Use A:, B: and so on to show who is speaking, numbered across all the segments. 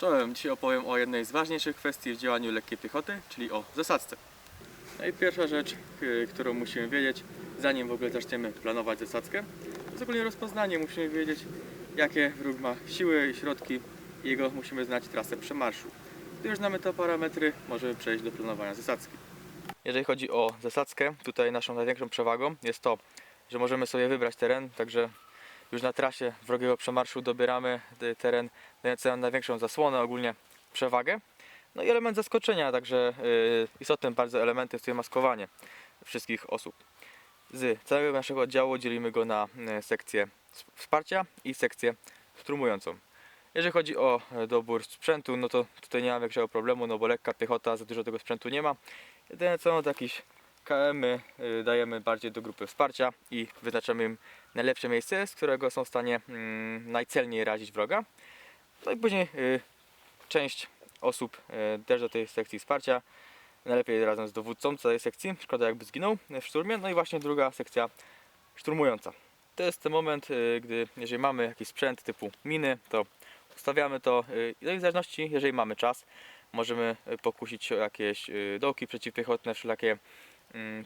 A: Czołem, dzisiaj opowiem o jednej z ważniejszych kwestii w działaniu lekkiej piechoty, czyli o zasadzce. No i pierwsza rzecz, którą musimy wiedzieć, zanim w ogóle zaczniemy planować zasadzkę, to jest ogólnie rozpoznanie. Musimy wiedzieć, jakie wróg ma siły i środki i jego musimy znać trasę przemarszu. Gdy już znamy te parametry, możemy przejść do planowania zasadzki. Jeżeli chodzi o zasadzkę, tutaj naszą największą przewagą jest to, że możemy sobie wybrać teren, także już na trasie wrogiego przemarszu dobieramy teren dający nam największą zasłonę, ogólnie przewagę. No i element zaskoczenia, także y, istotnym bardzo elementem jest tutaj maskowanie wszystkich osób. Z całego naszego oddziału dzielimy go na y, sekcję wsparcia i sekcję strumującą. Jeżeli chodzi o e, dobór sprzętu, no to tutaj nie mam większego problemu, no bo lekka piechota, za dużo tego sprzętu nie ma. Jedyne co, no to jakieś KM y, dajemy bardziej do grupy wsparcia i wyznaczamy im najlepsze miejsce, z którego są w stanie mm, najcelniej razić wroga. No i później y, część osób y, też do tej sekcji wsparcia, najlepiej razem z dowódcą całej sekcji, szkoda jakby zginął w szturmie. No i właśnie druga sekcja szturmująca. To jest ten moment, y, gdy jeżeli mamy jakiś sprzęt typu miny, to ustawiamy to y, no i w zależności, jeżeli mamy czas, możemy y, pokusić o jakieś y, dołki przeciwpiechotne, wszelakie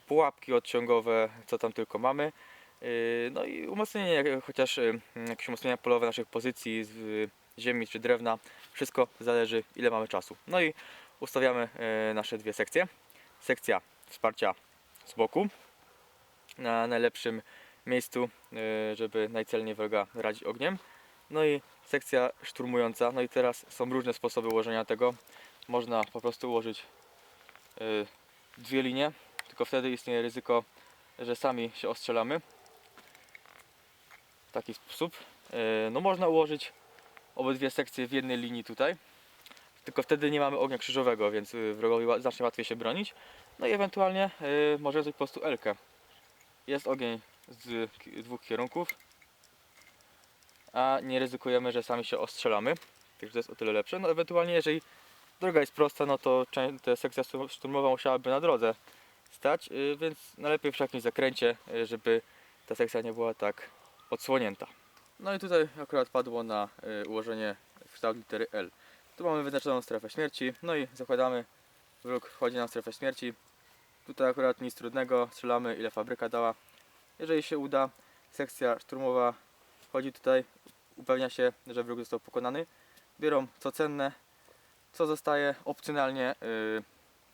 A: pułapki odciągowe, co tam tylko mamy. Yy, No i umocnienie, chociaż yy, jakieś umocnienia polowe naszych pozycji z yy, ziemi czy drewna, wszystko zależy ile mamy czasu. No i ustawiamy yy, nasze dwie sekcje. Sekcja wsparcia z boku na najlepszym miejscu, żeby najcelniej wroga radzić ogniem. No i sekcja szturmująca. No i teraz są różne sposoby ułożenia tego. Można po prostu ułożyć dwie linie, tylko wtedy istnieje ryzyko, że sami się ostrzelamy w taki sposób. E, No można ułożyć obydwie sekcje w jednej linii tutaj, tylko wtedy nie mamy ognia krzyżowego, więc y, wrogowi znacznie łatwiej się bronić. No i ewentualnie y, możemy zrobić po prostu Elkę. Jest ogień z dwóch kierunków, a nie ryzykujemy, że sami się ostrzelamy, także to jest o tyle lepsze. No ewentualnie jeżeli droga jest prosta, no to ta sekcja sztur- szturmowa musiałaby na drodze stać, y, więc najlepiej przy jakimś zakręcie, y, żeby ta sekcja nie była tak odsłonięta. No i tutaj akurat padło na y, ułożenie w kształt litery L. Tu mamy wyznaczoną strefę śmierci, no i zakładamy, wróg wchodzi na strefę śmierci. Tutaj akurat nic trudnego, strzelamy ile fabryka dała. Jeżeli się uda, sekcja szturmowa wchodzi tutaj, upewnia się, że wróg został pokonany. Biorą co cenne, co zostaje opcjonalnie, y,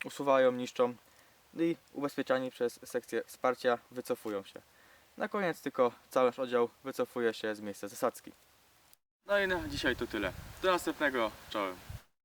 A: usuwają, niszczą i ubezpieczani przez sekcję wsparcia wycofują się. Na koniec tylko cały oddział wycofuje się z miejsca zasadzki. No i na dzisiaj to tyle. Do następnego. Czołem.